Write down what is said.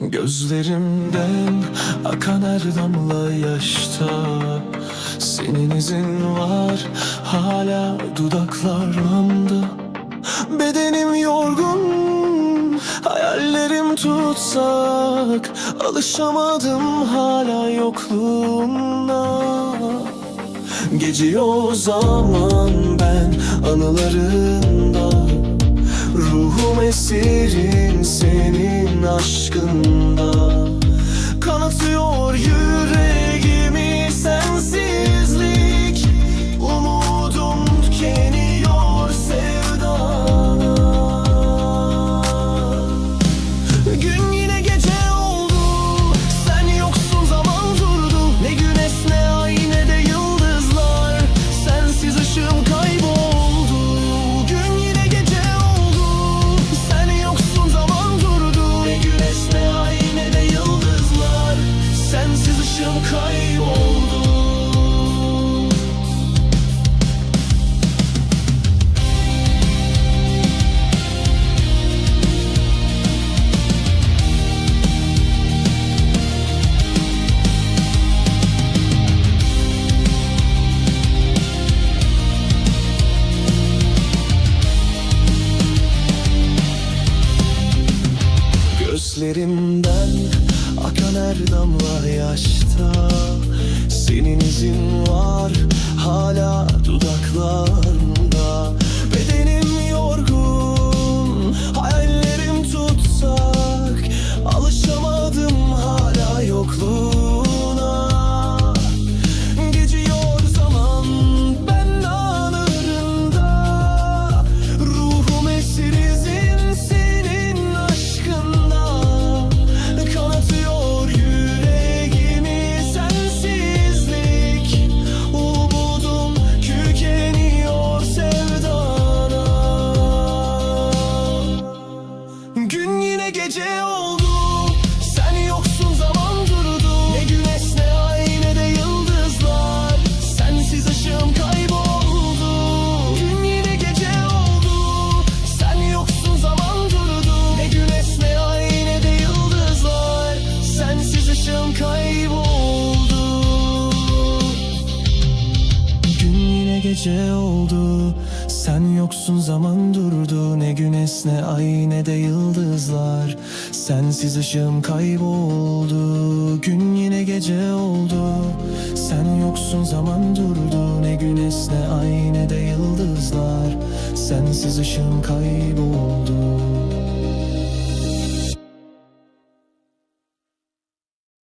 Gözlerimden akan her damla yaşta Senin izin var hala dudaklarımda. Bedenim yorgun hayallerim tutsak Alışamadım hala yokluğuna Gece o zaman ben anılarında Ruhum esirin senin aşkında. Kanatıyor yüreğimi Işığım kayboldu. Gözlerimden her damla yaşta. Senin izin var Sen yoksun zaman durdu Ne güneş ne ay ne de yıldızlar. Sensiz ışığım kayboldu Gün yine gece oldu. Sen yoksun zaman durdu Ne güneş ne ay ne de yıldızlar. Sensiz ışığım kayboldu